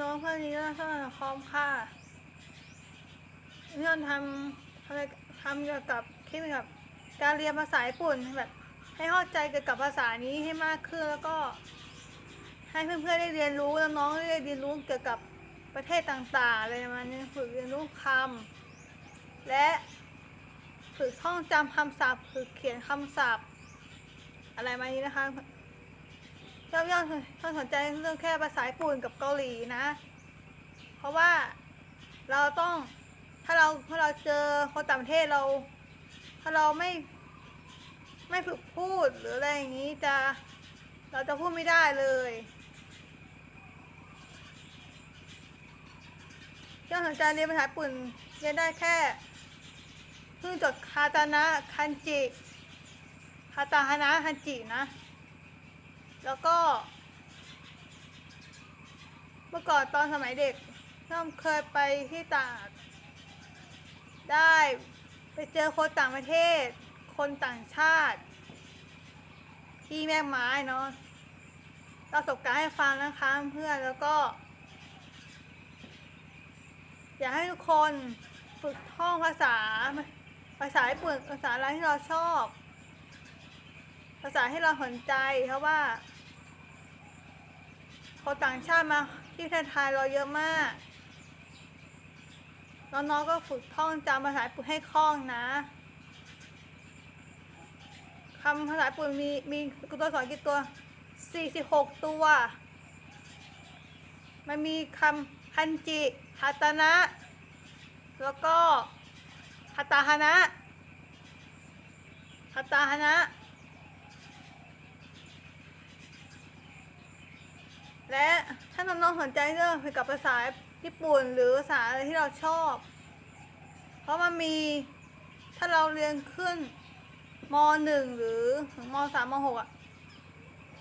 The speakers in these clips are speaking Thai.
น้องเพื่อนนี้ก็สมัครคอมค่ะเพื่อนทำอะไรทำเกี่ยวกับคลิปเกี่ยวกับการเรียนภาษาญี่ปุ่นแบบให้เข้าใจเกี่ยวกับภาษานี้ให้มากขึ้นแล้วก็ ให้เพื่อนๆได้เรียนรู้แล้วน้องได้เรียนรู้เกี่ยวกับประเทศต่างๆอะไรประมาณนี้ฝึกเรียนรู้คำและฝึกท่องจำคำศัพท์ฝึกเขียนคำศัพท์ อะไรมานี้นะคะ ยอมย่อมถ้าสนใจเรื่องแค่ภาษาญี่ปุ่นกับเกาหลีนะ เพราะว่าเราต้องถ้าเราถ้าเราเจอคนต่างประเทศเรา ถ้าเราไม่ไม่ฝึกพูดหรืออะไรอย่างนี้จะเราจะพูดไม่ได้เลยที่สนใจเรียนภาษาญี่ปุ่นเรียนได้แค่เพิ่งจดคาตานะคันจิคาตาฮานะฮันจินะ แล้วก็ เมื่อก่อนตอนสมัยเด็กน้อมเคยไปที่ต่าง ได้ไปเจอคนต่างประเทศ คนต่างชาติ ที่แม่ไม้เนาะเราประสบการณ์ให้ฟังนะคะเพื่อนแล้วก็ อยากให้ทุกคนฝึกท่องภาษา ภาษาญี่ปุ่นภาษาอะไรที่เราชอบ ภาษาที่เราสนใจเพราะว่า คนต่างชาติมาที่ประเทศไทยเราเยอะมากน้องๆก็ฝึกท่องจำภาษาญี่ปุ่นให้คล่องนะคำภาษาญี่ปุ่นมีมีตัวสอักษรกี่ตัว 46 ตัว มันมีคำคันจิฮาตนะ แล้วก็ฮาตตาฮานะฮาตาฮานะ และถ้าน้องๆสนใจเรื่องเกี่ยวกับภาษาญี่ปุ่นหรือภาษาอะไรที่เราชอบ เพราะมันมี ถ้าเราเรียนขึ้นมหนึ่งหรือถึงมสามมหกอะ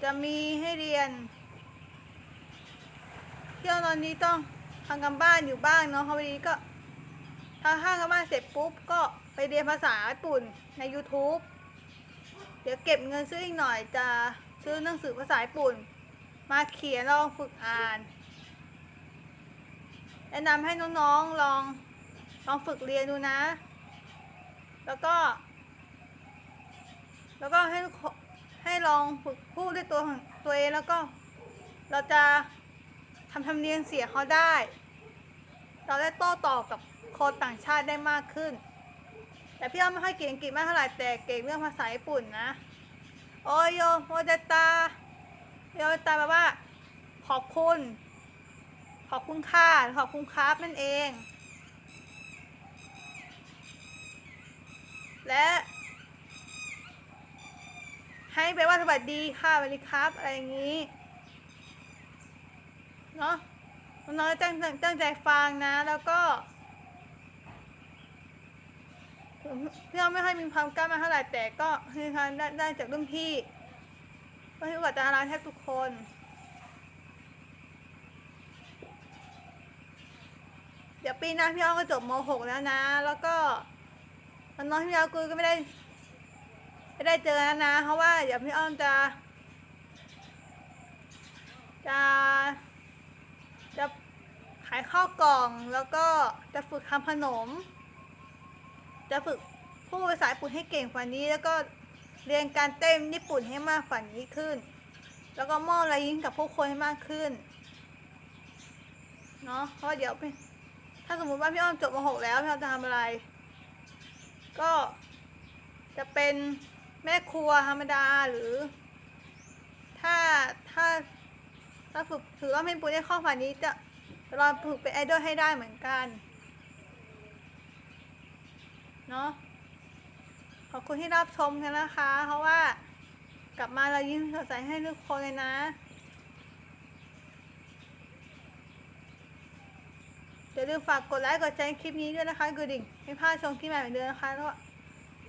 จะมีให้เรียน เที่ยวตอนนี้ต้องทำกันบ้านอยู่บ้างเนาะพอดีก็ถ้าห้างกันบ้านเสร็จปุ๊บ ก็ไปเรียนภาษาญี่ปุ่นใน YouTube เดี๋ยวเก็บเงินซื้ออีกหน่อยจะซื้อหนังสือภาษาญี่ปุ่น มาเขียนลองฝึกอ่าน แนะนำให้น้องๆลองลองฝึกเรียนดูนะ แล้วก็ แล้วก็ให้ให้ลองฝึกพูดด้วยตัวของตัวเองแล้วก็เราจะทำทำเนียงเสียเขาได้ เราได้โต้ตอบกับคนต่างชาติได้มากขึ้น แต่พี่อ้อมไม่ค่อยเก่งอังกฤษมากเท่าไหร่แต่เก่งเรื่องภาษาญี่ปุ่นนะ โอโยโมเดตา โยเมตาแปลว่า ขอบคุณ ขอบคุณค่ะขอบคุณครับนั่นเอง และให้ไปว่าสวัสดีค่ะสวัสดีครับ อะไรอย่างนี้เนาะน้องตั้งตั้งใจฟังนะ แล้วก็พี่เราไม่ค่อยมีความกล้ามากเท่าไหร่แต่ก็คือการได้ได้จากรุ่นพี่ ก็ที่กว่าจะร้านแทบทุกคนเดี๋ยวปีหน้าพี่อ้อมก็จบม .6 แล้วนะ แล้วก็น้องพี่อ้อมกุยก็ไม่ได้ไม่ได้เจอแล้วนะ เพราะว่าเดี๋ยวพี่อ้อมจะ จะจะขายข้าวกล่องแล้วก็จะฝึกทำขนม จะฝึกพูดภาษาญี่ปุ่นให้เก่งกว่านี้แล้วก็ เรียนการเต้นญี่ปุ่นให้มากกว่านี้ขึ้น แล้วก็มอบรอยยิ้มกับผู้คนให้มากขึ้น เนาะเพราะเดี๋ยวพี่ถ้าสมมติว่าพี่อ้อมจบม .6 แล้วพี่อ้อมจะทำอะไร ก็จะเป็นแม่ครัวธรรมดาหรือ ถ้าถ้าถ้าฝึกถือว่าเป็นปุ้ยได้ข้อผ่านนี้จะรอฝึกเป็นไอดอลให้ได้เหมือนกัน เนาะ อบคุณที่รับชมกันนะคะ เพราะว่ากลับมาเรายิ้มสดใสให้ทุกคนเลยนะ อย่าลืมฝากกดไลค์กดแชร์คลิปนี้ด้วยนะคะกระดิ่งไม่พลาดชมคลิปใหม่เหมือนเดิมนะคะแล้ว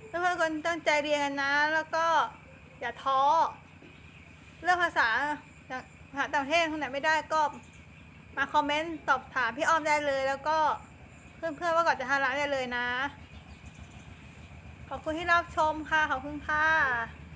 เพื่อนๆคนตั้งใจเรียนกันนะ แล้วก็อย่าท้อเรื่องภาษาภาษาต่างประเทศคนไหนไม่ได้ก็มาคอมเมนต์ตอบถามพี่อ้อมได้เลย แล้วก็เพื่อนๆว่าก่อนจะทำร้านได้เลยนะ ขอบคุณที่รับชมค่ะ ขอบคุณค่ะ